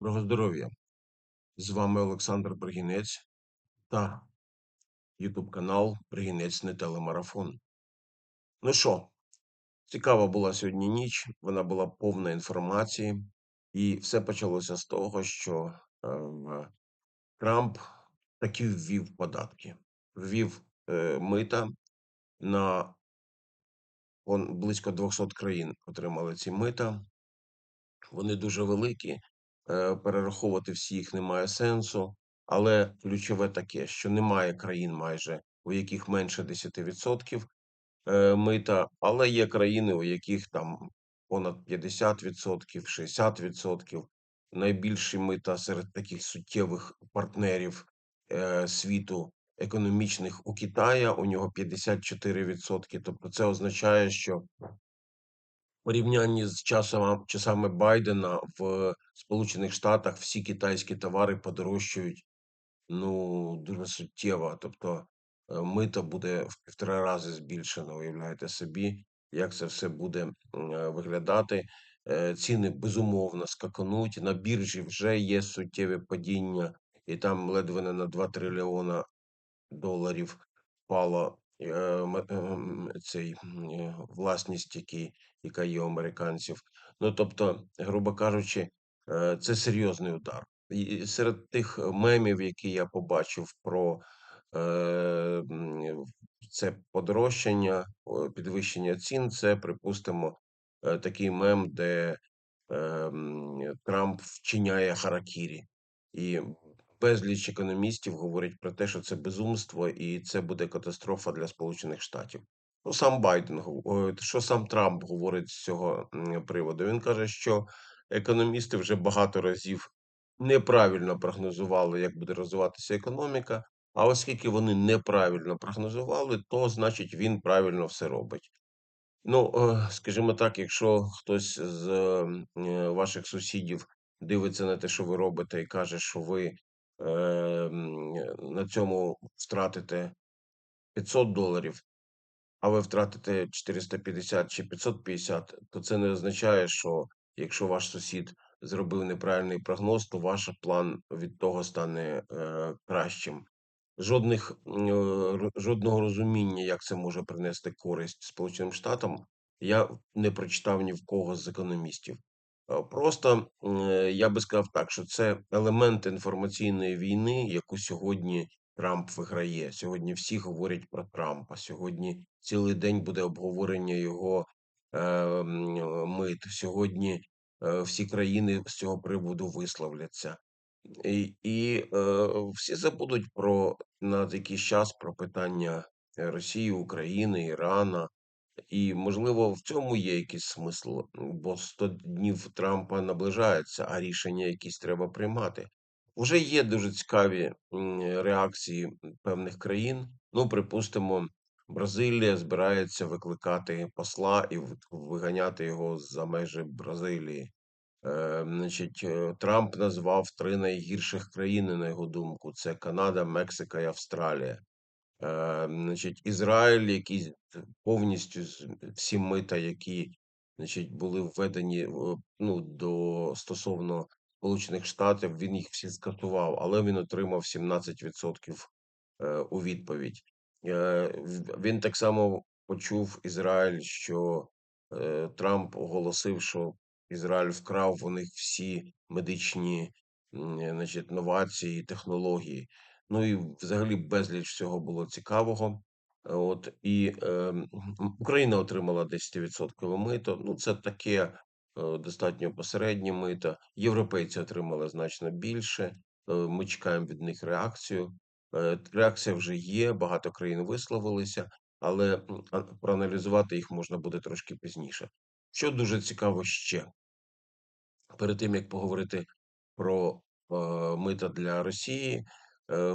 Доброго здоров'я! З вами Олександр Бригінець та Ютуб канал Бригінець не телемарафон. Ну що, цікава була сьогодні ніч, вона була повна інформації, і все почалося з того, що е, Трамп таки ввів податки, ввів е, мита на он, близько 200 країн отримали ці мита. Вони дуже великі, перераховувати всі їх немає сенсу, але ключове таке, що немає країн майже, у яких менше 10% е, мита, але є країни, у яких там понад 50%, 60%. Найбільші мита серед таких суттєвих партнерів е, світу економічних у Китая, у нього 54%. Тобто це означає, що порівнянні з часом, часами Байдена в Сполучених Штатах всі китайські товари подорожчають ну дуже суттєво. Тобто е, мито буде в півтора рази збільшено. Уявляєте собі, як це все буде е, виглядати. Е, Ціни безумовно скакануть. На біржі вже є суттєве падіння, і там ледве не на 2 трильйона доларів ем, цей е, власність, який, яка є у американців. Ну тобто, грубо кажучи, е, це серйозний удар. І серед тих мемів, які я побачив про е, це подорожчання, підвищення цін, це припустимо е, такий мем, де е, Трамп вчиняє харакірі. І безліч економістів говорять про те, що це безумство і це буде катастрофа для Сполучених Штатів. Ну, сам Байден, що сам Трамп говорить з цього приводу? Він каже, що економісти вже багато разів неправильно прогнозували, як буде розвиватися економіка. А оскільки вони неправильно прогнозували, то значить він правильно все робить. Ну, е, скажімо так, якщо хтось з е, ваших сусідів дивиться на те, що ви робите, і каже, що ви на цьому втратите 500 доларів, а ви втратите 450 чи 550, то це не означає, що якщо ваш сусід зробив неправильний прогноз, то ваш план від того стане е, кращим. Жодних е, жодного розуміння, як це може принести користь Сполученим Штатам, я не прочитав ні в кого з економістів. Е, Просто е, я би сказав так, що це елемент інформаційної війни, яку сьогодні Трамп виграє. Сьогодні всі говорять про Трампа. Сьогодні цілий день буде обговорення його е, е, мит. Сьогодні всі країни з цього приводу висловляться. І, і е, всі забудуть про на якийсь час про питання Росії, України, Ірана. І, можливо, в цьому є якийсь смисл, бо 100 днів Трампа наближається, а рішення якісь треба приймати. Уже є дуже цікаві реакції певних країн. Ну, припустимо, Бразилія збирається викликати посла і виганяти його за межі Бразилії. Е, значить, е, Трамп назвав три найгірших країни, на його думку: це Канада, Мексика і Австралія. Е, значить, Ізраїль, який повністю всі мита, які значить, були введені ну, до стосовно Сполучених Штатів, він їх всі скасував, але він отримав 17% е, у відповідь. Е, Він так само почув Ізраїль, що е, Трамп оголосив, що Ізраїль вкрав у них всі медичні значить, новації, технології. Ну і взагалі безліч всього було цікавого. От і е, Україна отримала 10% мито. Ну, це таке е, достатньо посереднє мито. Європейці отримали значно більше. Е, Ми чекаємо від них реакцію. Е, Реакція вже є, багато країн висловилися, але проаналізувати їх можна буде трошки пізніше. Що дуже цікаво ще перед тим як поговорити про е, мита для Росії,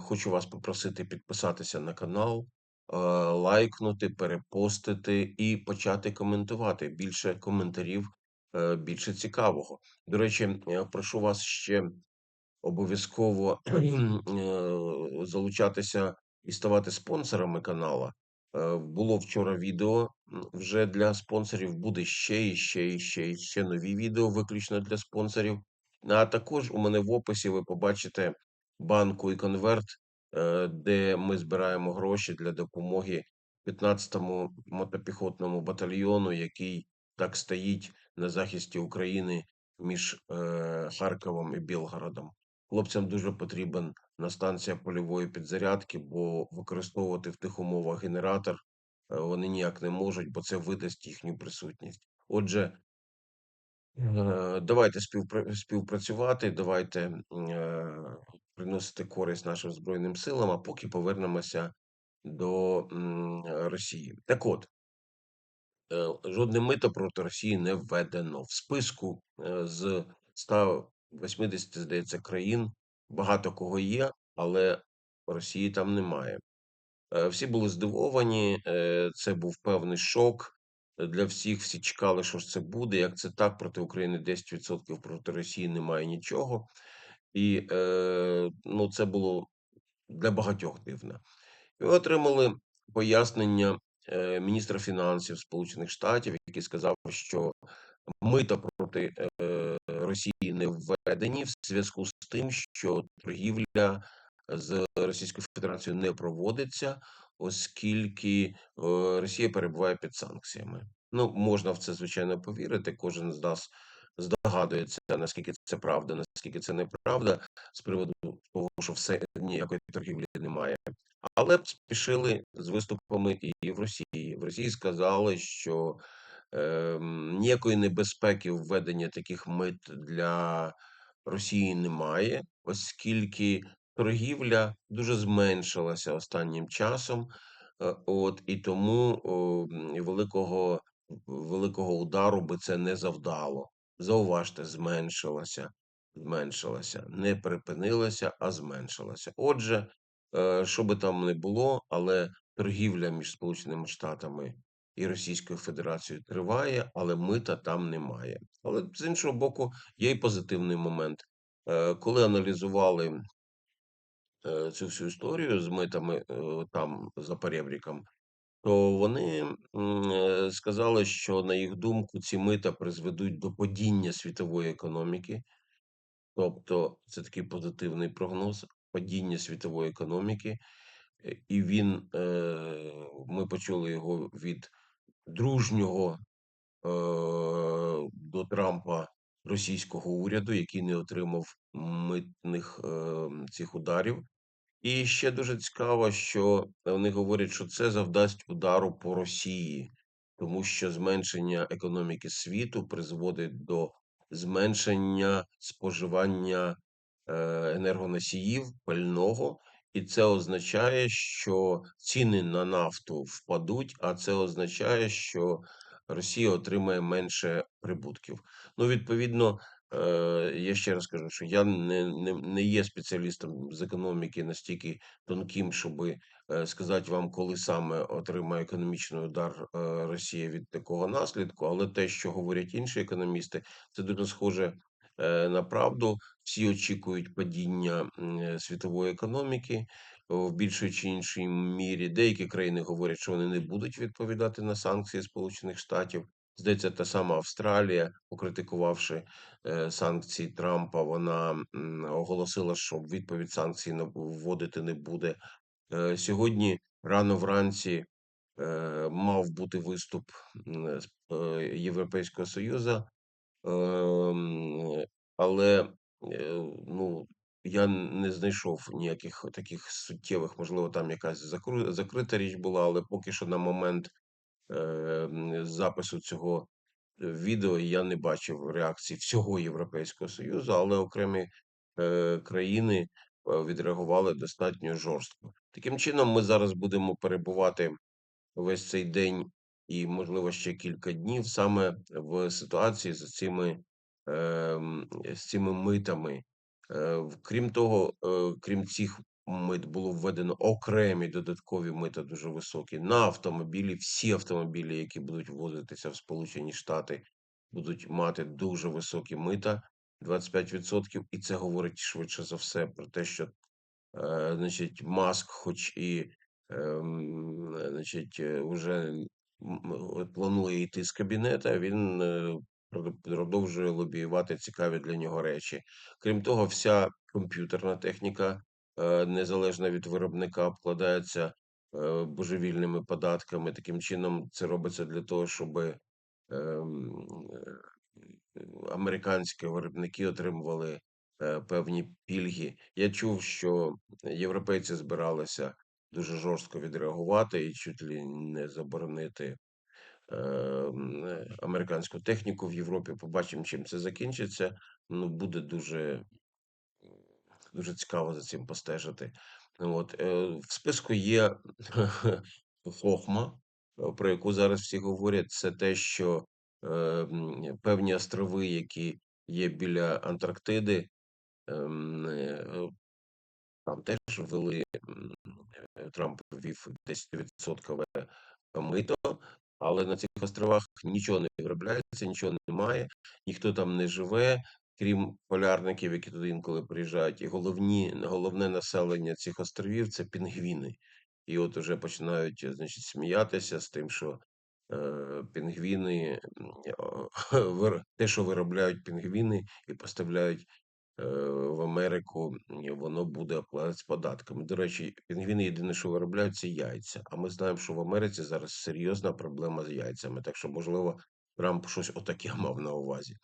хочу вас попросити підписатися на канал, е, лайкнути, перепостити і почати коментувати. Більше коментарів, е, більше цікавого. До речі, я прошу вас ще обов'язково е, залучатися і ставати спонсорами канала. Е, Було вчора відео вже для спонсорів. Буде ще і ще і ще і ще нові відео, виключно для спонсорів. А також у мене в описі ви побачите банку і конверт, е, де ми збираємо гроші для допомоги 15-му мотопіхотному батальйону, який так стоїть на захисті України між е, Харковом і Білгородом. Хлопцям дуже потрібен на станція польової підзарядки, бо використовувати в тих умовах генератор е, вони ніяк не можуть, бо це видасть їхню присутність. Отже, Давайте співпра- співпрацювати, давайте е, приносити користь нашим Збройним силам, а поки повернемося до Росії. Так от, е, жодне мито проти Росії не введено. В списку е, з 180, здається, країн багато кого є, але Росії там немає. Е, Всі були здивовані, е, це був певний шок для всіх. Всі чекали, що ж це буде. Як це так, проти України 10%, проти Росії немає нічого. І е, ну, це було для багатьох дивно. І ми отримали пояснення е, міністра фінансів Сполучених Штатів, який сказав, що мита проти е, Росії не введені в зв'язку з тим, що торгівля з Російською Федерацією не проводиться, оскільки е, Росія перебуває під санкціями. Ну, можна в це звичайно повірити. Кожен з нас здогадується, наскільки це правда, наскільки це неправда, з приводу того, що все ніякої торгівлі немає. Але спішили з виступами і в Росії. В Росії сказали, що Ем, ніякої небезпеки введення таких мит для Росії немає, оскільки торгівля дуже зменшилася останнім часом. Е, От і тому великого великого удару би це не завдало. Зауважте, зменшилася, зменшилася, не припинилася, а зменшилася. Отже, е, що би там не було, але торгівля між Сполученими Штатами і Російською Федерацією триває, але мита там немає. Але з іншого боку, є й позитивний момент. Е, Коли аналізували цю всю історію з митами е, там за перебріком, то вони е, сказали, що на їх думку ці мита призведуть до падіння світової економіки. Тобто це такий позитивний прогноз падіння світової економіки, Е, і він е, ми почули його від дружнього е, до Трампа російського уряду, який не отримав митних е, цих ударів. І ще дуже цікаво, що вони говорять, що це завдасть удару по Росії, тому що зменшення економіки світу призводить до зменшення споживання е, енергоносіїв пального, і це означає, що ціни на нафту впадуть, а це означає, що Росія отримає менше прибутків. Ну, відповідно, Е, я ще раз кажу, що я не не, не є спеціалістом з економіки настільки тонким, щоб сказати вам, коли саме отримає економічний удар е, Росія від такого наслідку. Але те, що говорять інші економісти, це дуже схоже е, на правду. Всі очікують падіння світової економіки в більшій чи іншій мірі. Деякі країни говорять, що вони не будуть відповідати на санкції Сполучених Штатів. Здається, та сама Австралія, покритикувавши е, санкції Трампа, вона оголосила, що відповідь санкцій вводити не буде. Е, сьогодні рано вранці е, мав бути виступ Європейського Союзу, ем, але ну, я не знайшов ніяких таких суттєвих, можливо, там якась закрита річ була, але поки що на момент е, запису цього відео я не бачив реакції всього Європейського Союзу, але окремі е, країни е, відреагували достатньо жорстко. Таким чином, ми зараз будемо перебувати весь цей день і, можливо, ще кілька днів саме в ситуації з цими, е, з цими митами. Е, крім того, е, крім цих мит було введено окремі додаткові мита дуже високі на автомобілі. Всі автомобілі, які будуть ввозитися в Сполучені Штати, будуть мати дуже високі мита 25%. І це говорить швидше за все про те, що е, значить, Маск, хоч і ем, значить, вже планує йти з кабінета, він продовжує лобіювати цікаві для нього речі. Крім того, вся комп'ютерна техніка, е, незалежно від виробника, обкладається, е, божевільними податками. Таким чином, це робиться для того, щоби, ем, американські виробники отримували, е, певні пільги. Я чув, що європейці збиралися дуже жорстко відреагувати і чуть ли не заборонити, американську техніку в Європі. Побачимо, чим це закінчиться. Ну, буде дуже дуже цікаво за цим постежити. От, е, в списку є Хохма, про яку зараз всі говорять. Це те, що, ем, певні острови, які є біля Антарктиди, ем, е, там теж ввели, Трамп ввів 10% мито, але на цих островах нічого не виробляється, нічого немає, ніхто там не живе, крім полярників, які туди інколи приїжджають. І головні головне населення цих островів- це пінгвіни. І от уже починають, значить, сміятися з тим, що, е, пінгвіни, те, що виробляють пінгвіни і поставляють, в Америку, воно буде обкладатися податками. До речі, пінгвіни єдине, що виробляють- це яйця, а ми знаємо, що в Америці зараз серйозна проблема з яйцями, так що, можливо, Трамп щось отаке мав на увазі.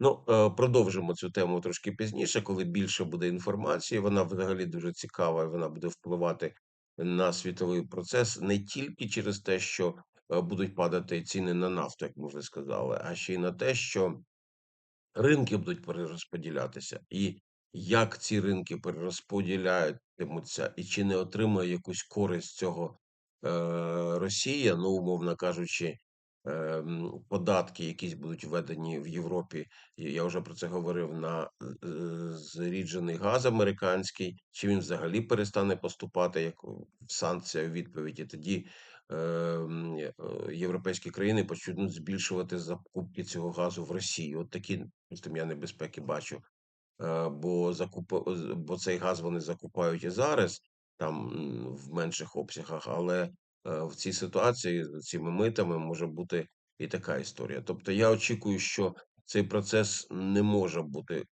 Ну, е, продовжимо цю тему трошки пізніше, коли більше буде інформації. Вона взагалі дуже цікава, і вона буде впливати на світовий процес не тільки через те, що, е, будуть падати ціни на нафту, як ми вже сказали, а ще й на те, що ринки будуть перерозподілятися. І як ці ринки перерозподіляються, і чи не отримає якусь користь цього, е, Росія, ну, умовно кажучи, податки якісь будуть введені в Європі, я вже про це говорив, на, е, зріджений газ американський, чи він взагалі перестане поступати як санкція у відповіді. Тоді, ем, е, європейські країни почнуть збільшувати закупки цього газу в Росії. От такі, я небезпеки бачу. Е, бо закуп бо цей газ вони закупають і зараз, там, в менших обсягах, але, в цій ситуації з цими митами може бути і така історія. Тобто я очікую, що цей процес не може бути, е,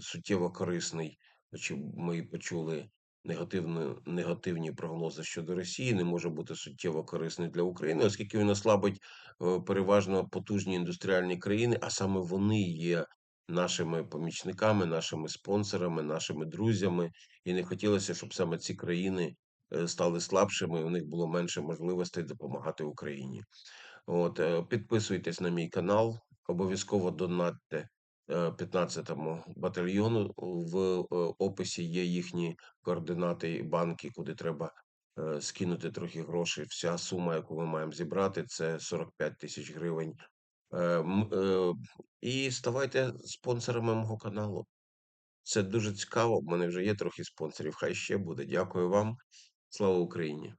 суттєво корисний, чи ми почули негативно негативні прогнози щодо Росії, не може бути суттєво корисний для України, оскільки він ослабить, е, переважно потужні індустріальні країни, а саме вони є нашими помічниками, нашими спонсорами, нашими друзями. І не хотілося, щоб саме ці країни, е, стали слабшими, у них було менше можливостей допомагати Україні. От, е, підписуйтесь на мій канал, обов'язково донатьте, е, 15-му батальйону. В, е, описі є їхні координати і банки, куди треба, е, скинути трохи грошей. Вся сума, яку ми маємо зібрати, це 45 тисяч гривень. Е, е, і ставайте спонсорами мого каналу. Це дуже цікаво. В мене вже є трохи спонсорів. Хай ще буде. Дякую вам. Слава Україні!